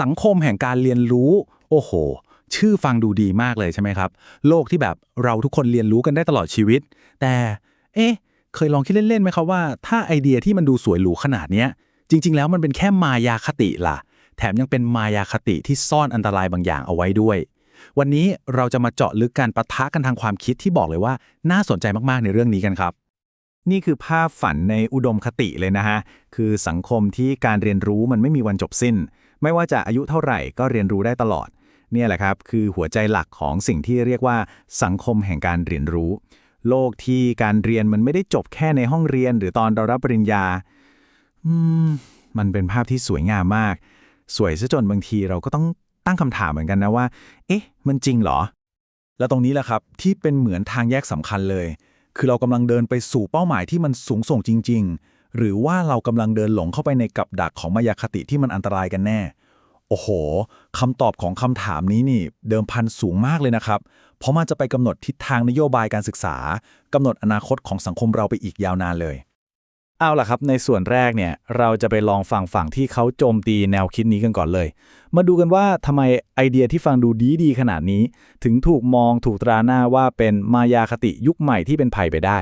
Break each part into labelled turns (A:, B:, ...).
A: สังคมแห่งการเรียนรู้ โอ้โห ชื่อฟังดูดีมากเลยใช่ไหมครับ โลกที่แบบเราทุกคนเรียนรู้กันได้ตลอดชีวิต แต่ เอ๊ะ เคยลองคิดเล่นๆไหมครับว่า ถ้าไอเดียที่มันดูสวยหรูขนาดเนี้ย จริง ๆ แล้วมันเป็นแค่มายาคติล่ะ แถมยังเป็นมายาคติที่ซ่อนอันตรายบางอย่างเอาไว้ด้วย วันนี้เราจะมาเจาะลึกการปะทะกันทางความคิดที่บอกเลยว่า น่าสนใจมากๆในเรื่องนี้กันครับ
B: นี่คือภาพฝันในอุดมคติเลยนะฮะ คือสังคมที่การเรียนรู้มันไม่มีวันจบสิ้น ไม่ว่าจะอายุเท่าไหร่ก็เรียนรู้ได้ตลอด เนี่ยแหละครับ คือหัวใจหลักของสิ่งที่เรียกว่าสังคมแห่งการเรียนรู้ โลกที่การเรียนมันไม่ได้จบแค่ในห้องเรียน หรือตอนเรารับปริญญาอืมมันเป็นภาพที่สวยงามมาก สวยซะจนบางทีเราก็ต้องตั้งคำถามเหมือนกันนะว่า เอ๊ะ มันจริงเหรอ
A: แล้วตรงนี้แหละครับ ที่เป็นเหมือนทางแยกสำคัญเลย คือเรากำลังเดินไปสู่เป้าหมายที่มันสูงส่งจริง ๆ หรือว่าเรากำลังเดินหลงเข้าไปในกับดักของมายาคติที่มันอันตรายกันแน่ โอ้โหคำตอบของคำถามนี้นี่เดิมพันสูงมากเลยนะครับ เพราะมันจะไปกำหนดทิศทางนโยบายการศึกษากำหนดอนาคตของสังคมเราไปอีกยาวนานเลย
B: เอาล่ะครับในส่วนแรกเนี่ยเราจะไปลองฟังฝั่งที่เขาโจมตีแนวคิดนี้กันก่อนเลย มาดูกันว่าทำไมไอเดียที่ฟังดูดีดีๆขนาดนี้ ถึงถูกมองถูกตราหน้าว่าเป็นมายาคติยุคใหม่ที่เป็นภัยไปได้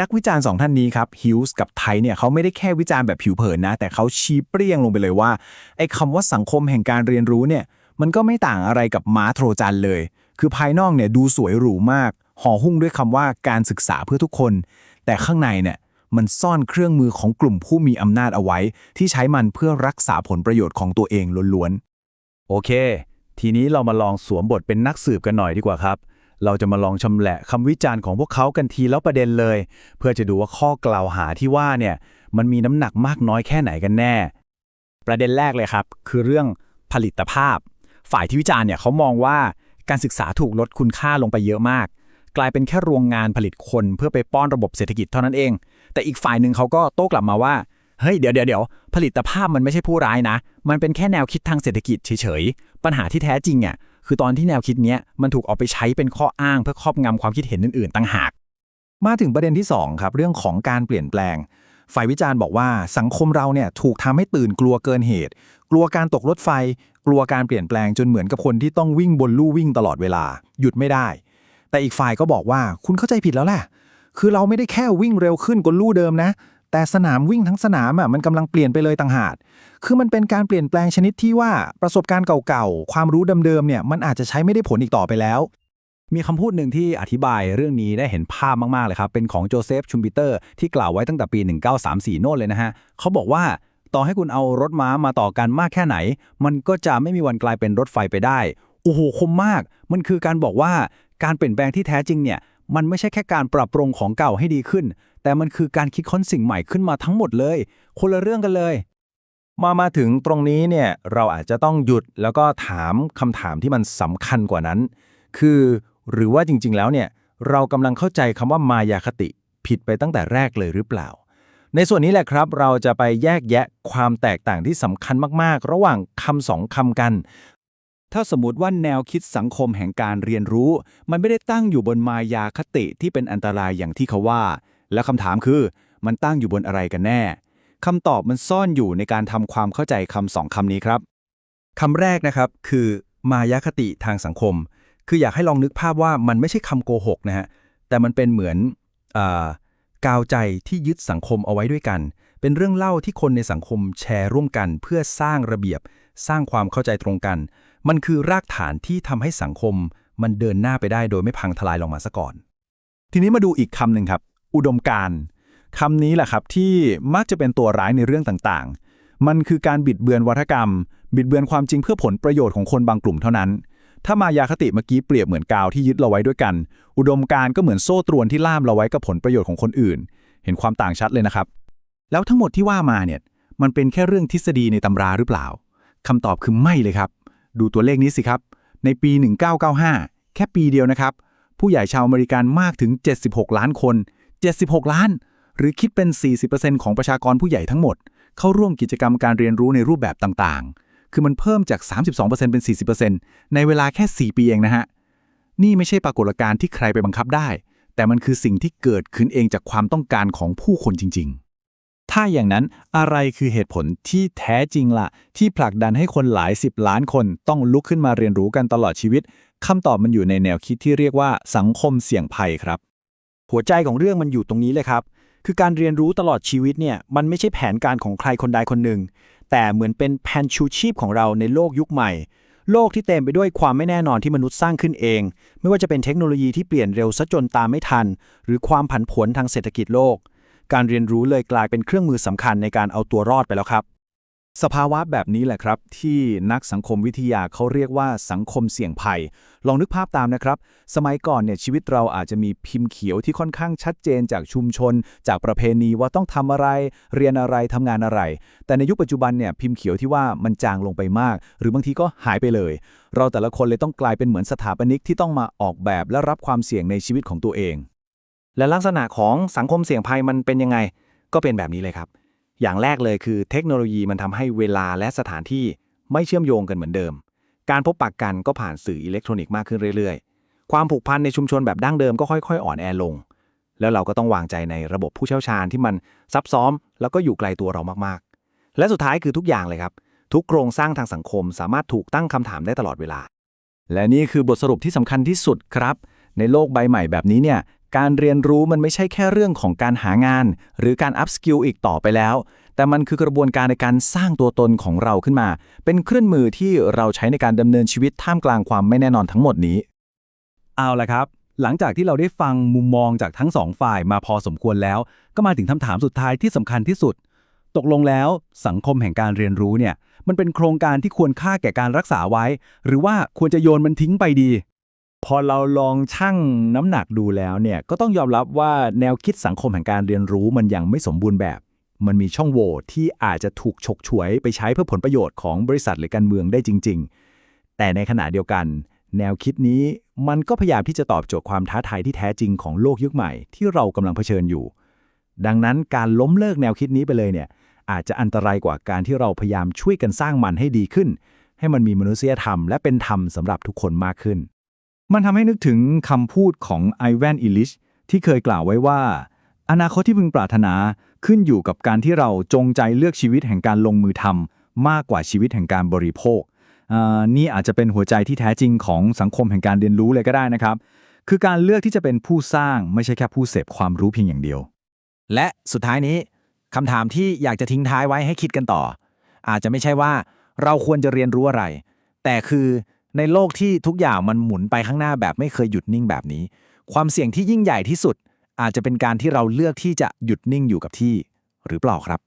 C: นักวิจารณ์สองท่านนี้ครับฮิวส์กับไทเนี่ยเขาไม่ได้แค่วิจารณ์แบบผิวเผินนะ แต่เขาชี้เปรี้ยงลงไปเลยว่าไอ้คำว่าสังคมแห่งการเรียนรู้เนี่ยมันก็ไม่ต่างอะไรกับม้าโทรจันเลย คือภายนอกเนี่ยดูสวยหรูมาก ห่อหุ้มด้วยคำว่าการศึกษาเพื่อทุกคน แต่ข้างในเนี่ยมันซ่อนเครื่องมือของกลุ่มผู้มีอำนาจเอาไว้ ที่ใช้มันเพื่อรักษาผลประโยชน์ของตัวเองล้วนๆ
B: โอเค ทีนี้เรามาลองสวมบทเป็นนักสืบกันหน่อยดีกว่าครับ เราจะมาลองชำแหละคำวิจารณ์ของพวกเขากันทีแล้วประเด็นเลย เพื่อจะดูว่าข้อกล่าวหาที่ว่าเนี่ยมันมีน้ำหนักมากน้อยแค่ไหนกันแน่
C: ประเด็นแรกเลยครับ คือเรื่องผลิตภาพ ฝ่ายที่วิจารณ์เนี่ยเขามองว่าการศึกษาถูกลดคุณค่าลงไปเยอะมาก กลายเป็นแค่โรงงานผลิตคนเพื่อไปป้อนระบบเศรษฐกิจเท่านั้นเอง แต่อีกฝ่ายหนึ่งเขาก็โต้กลับมาว่าเฮ้ยเดี๋ยวเดี๋ยวเดี๋ยวผลิตภาพมันไม่ใช่ผู้ร้ายนะ มันเป็นแค่แนวคิดทางเศรษฐกิจเฉยๆ ปัญหาที่แท้จริงอะ คือตอนที่แนวคิดเนี้ยมันถูกเอาไปใช้เป็นข้ออ้างเพื่อครอบงำความคิดเห็นอื่นๆต่างหาก
A: มาถึงประเด็นที่2ครับเรื่องของการเปลี่ยนแปลง ฝ่ายวิจารณ์บอกว่าสังคมเราเนี่ยถูกทำให้ตื่นกลัวเกินเหตุ กลัวการตกรถไฟ กลัวการเปลี่ยนแปลงจนเหมือนกับคนที่ต้องวิ่งบนลู่วิ่งตลอดเวลา หยุดไม่ได้ แต่อีกฝ่ายก็บอกว่าคุณเข้าใจผิดแล้วแหละคือเราไม่ได้แค่วิ่งเร็วขึ้นบนลู่เดิมนะ แต่สนามวิ่งทั้งสนามอะมันกำลังเปลี่ยนไปเลยต่างหากคือมันเป็นการเปลี่ยนแปลงชนิดที่ว่าประสบการณ์เก่าๆ ความรู้เดิมๆเนี่ยมันอาจจะใช้ไม่ได้ผลอีกต่อไปแล้ว
B: มีคำพูดหนึ่งที่อธิบายเรื่องนี้ได้เห็นภาพมาก ๆ เลยครับ เป็นของโจเซฟชุมปิเตอร์ที่กล่าวไว้ตั้งแต่ปี 1934 โน่นเลยนะฮะเขาบอกว่าต่อให้คุณเอารถม้ามาต่อกันมากแค่ไหน มันก็จะไม่มีวันกลายเป็นรถไฟไปได้ โอ้โหคมมาก มันคือการบอกว่าการเปลี่ยนแปลงที่แท้จริงเนี่ยมันไม่ใช่แค่การปรับปรุงของเก่าให้ดีขึ้น แต่มันคือการคิดค้นสิ่งใหม่ขึ้นมาทั้งหมดเลย คนละเรื่องกันเลย
C: มามาถึงตรงนี้เนี่ยเราอาจจะต้องหยุดแล้วก็ถามคำถามที่มันสำคัญกว่านั้น คือหรือว่าจริง ๆ แล้วเนี่ยเรากำลังเข้าใจคำว่ามายาคติผิดไปตั้งแต่แรกเลยหรือเปล่า ในส่วนนี้แหละครับ เราจะไปแยกแยะความแตกต่างที่สำคัญมากๆ ระหว่างคำสองคำกัน
B: ถ้าสมมติว่าแนวคิดสังคมแห่งการเรียนรู้ มันไม่ได้ตั้งอยู่บนมายาคติที่เป็นอันตรายอย่างที่เขาว่า แล้วคำถามคือมันตั้งอยู่บนอะไรกันแน่คำตอบมันซ่อนอยู่ในการทำความเข้าใจคำสองคำนี้ครับ
D: คำแรกนะครับคือมายาคติทางสังคม คืออยากให้ลองนึกภาพว่ามันไม่ใช่คำโกหกนะฮะแต่มันเป็นเหมือนอกาวใจที่ยึดสังคมเอาไว้ด้วยกัน เป็นเรื่องเล่าที่คนในสังคมแชร์ร่วมกัน เพื่อสร้างระเบียบ สร้างความเข้าใจตรงกัน มันคือรากฐานที่ทำให้สังคม มันเดินหน้าไปได้โดยไม่พังทลายลงมาซะก่อน
C: ทีนี้มาดูอีกคำหนึ่งครับ อุดมการณ์คำนี้แหละครับที่มักจะเป็นตัวร้ายในเรื่องต่างๆ มันคือการบิดเบือนวัฒกรรม บิดเบือนความจริงเพื่อผลประโยชน์ของคนบางกลุ่มเท่านั้น ถ้ามายาคติเมื่อกี้เปรียบเหมือนกาวที่ยึดเราไว้ด้วยกัน อุดมการณ์ก็เหมือนโซ่ตรวนที่ล่ามเราไว้กับผลประโยชน์ของคนอื่น เห็นความต่างชัดเลยนะครับ แล้วทั้งหมดที่ว่ามาเนี่ยมันเป็นแค่เรื่องทฤษฎีในตำราหรือเปล่าคำตอบคือไม่เลยครับ ดูตัวเลขนี้สิครับ ในปี 1995 แค่ปีเดียวนะครับ ผู้ใหญ่ชาวอเมริกันมากถึง 76 ล้านคน 76 ล้าน หรือคิดเป็น 40%ของประชากรผู้ใหญ่ทั้งหมด เข้าร่วมกิจกรรมการเรียนรู้ในรูปแบบต่างๆ คือมันเพิ่มจาก 32%เป็น 40%ในเวลาแค่ 4 ปีเองนะฮะ นี่ไม่ใช่ปรากฏการณ์ที่ใครไปบังคับได้ แต่มันคือสิ่งที่เกิดขึ้นเองจากความต้องการของผู้คนจริง ๆถ้าอย่างนั้นอะไรคือเหตุผลที่แท้จริงล่ะ ที่ผลักดันให้คนหลายสิบล้านคนต้องลุกขึ้นมาเรียนรู้กันตลอดชีวิตคำตอบมันอยู่ในแนวคิดที่เรียกว่าสังคมเสี่ยงภัยครับ
E: หัวใจของเรื่องมันอยู่ตรงนี้เลยครับ คือการเรียนรู้ตลอดชีวิตเนี่ยมันไม่ใช่แผนการของใครคนใดคนหนึ่ง แต่เหมือนเป็นแผนชูชีพของเราในโลกยุคใหม่ โลกที่เต็มไปด้วยความไม่แน่นอนที่มนุษย์สร้างขึ้นเอง ไม่ว่าจะเป็นเทคโนโลยีที่เปลี่ยนเร็วซะจนตามไม่ทัน หรือความผันผวนทางเศรษฐกิจโลก การเรียนรู้เลยกลายเป็นเครื่องมือสำคัญในการเอาตัวรอดไปแล้วครับ
C: สภาวะแบบนี้แหละครับ ที่นักสังคมวิทยาเขาเรียกว่าสังคมเสี่ยงภัย ลองนึกภาพตามนะครับ สมัยก่อนเนี่ยชีวิตเราอาจจะมีพิมพ์เขียวที่ค่อนข้างชัดเจนจากชุมชน จากประเพณีว่าต้องทำอะไร เรียนอะไรทำงานอะไร แต่ในยุคปัจจุบันเนี่ยพิมพ์เขียวที่ว่ามันจางลงไปมาก หรือบางทีก็หายไปเลย เราแต่ละคนเลยต้องกลายเป็นเหมือนสถาปนิกที่ต้องมาออกแบบและรับความเสี่ยงในชีวิตของตัวเอง
B: และลักษณะของสังคมเสี่ยงภัยมันเป็นยังไง ก็เป็นแบบนี้เลยครับ อย่างแรกเลยคือเทคโนโลยีมันทำให้เวลาและสถานที่ไม่เชื่อมโยงกันเหมือนเดิม การพบปะกกันก็ผ่านสื่ออิเล็กทรอนิกส์มากขึ้นเรื่อยๆ ความผูกพันในชุมชนแบบดั้งเดิมก็ค่อยๆ อ่อนแอลง แล้วเราก็ต้องวางใจในระบบผู้เชี่ยวชาญที่มันซับซ้อม แล้วก็อยู่ไกลตัวเรามากๆ และสุดท้ายคือทุกอย่างเลยครับ ทุกโครงสร้างทางสังคมสามารถถูกตั้งคำถามได้ตลอดเวลา
C: และนี่คือบทสรุปที่สำคัญที่สุดครับ ในโลกใบใหม่แบบนี้เนี่ย การเรียนรู้มันไม่ใช่แค่เรื่องของการหางาน หรือการอัพสกิลอีกต่อไปแล้ว แต่มันคือกระบวนการในการสร้างตัวตนของเราขึ้นมา เป็นเครื่องมือที่เราใช้ในการดำเนินชีวิตท่ามกลางความไม่แน่นอนทั้งหมดนี้
D: เอาละครับ หลังจากที่เราได้ฟังมุมมองจากทั้งสองฝ่ายมาพอสมควรแล้ว ก็มาถึงคำถามสุดท้ายที่สำคัญที่สุด ตกลงแล้วสังคมแห่งการเรียนรู้เนี่ย มันเป็นโครงการที่ควรค่าแก่การรักษาไว้ หรือว่าควรจะโยนมันทิ้งไปดี
C: พอเราลองชั่งน้ำหนักดูแล้วเนี่ยก็ต้องยอมรับว่าแนวคิดสังคมแห่งการเรียนรู้มันยังไม่สมบูรณ์แบบ มันมีช่องโหว่ที่อาจจะถูกฉกฉวยไปใช้เพื่อผลประโยชน์ของบริษัทหรือการเมืองได้จริง ๆ แต่ในขณะเดียวกัน แนวคิดนี้มันก็พยายามที่จะตอบโจทย์ความท้าทายที่แท้จริงของโลกยุคใหม่ที่เรากำลังเผชิญอยู่ ดังนั้นการล้มเลิกแนวคิดนี้ไปเลยเนี่ยอาจจะอันตรายกว่าการที่เราพยายามช่วยกันสร้างมันให้ดีขึ้น ให้มันมีมนุษยธรรมและเป็นธรรมสำหรับทุกคนมากขึ้น มันทำให้นึกถึงคำพูดของไอแวนอิลิชที่เคยกล่าวไว้ว่า อนาคตที่พึงปรารถนาขึ้นอยู่กับการที่เราจงใจเลือกชีวิตแห่งการลงมือทำมากกว่าชีวิตแห่งการบริโภค นี่อาจจะเป็นหัวใจที่แท้จริงของสังคมแห่งการเรียนรู้เลยก็ได้นะครับ คือการเลือกที่จะเป็นผู้สร้างไม่ใช่แค่ผู้เสพความรู้เพียงอย่างเดียว
A: และสุดท้ายนี้คำถามที่อยากจะทิ้งท้ายไว้ให้คิดกันต่อ อาจจะไม่ใช่ว่าเราควรจะเรียนรู้อะไร แต่คือ ในโลกที่ทุกอย่างมันหมุนไปข้างหน้าแบบไม่เคยหยุดนิ่งแบบนี้ ความเสี่ยงที่ยิ่งใหญ่ที่สุด อาจจะเป็นการที่เราเลือกที่จะหยุดนิ่งอยู่กับที่ หรือเปล่าครับ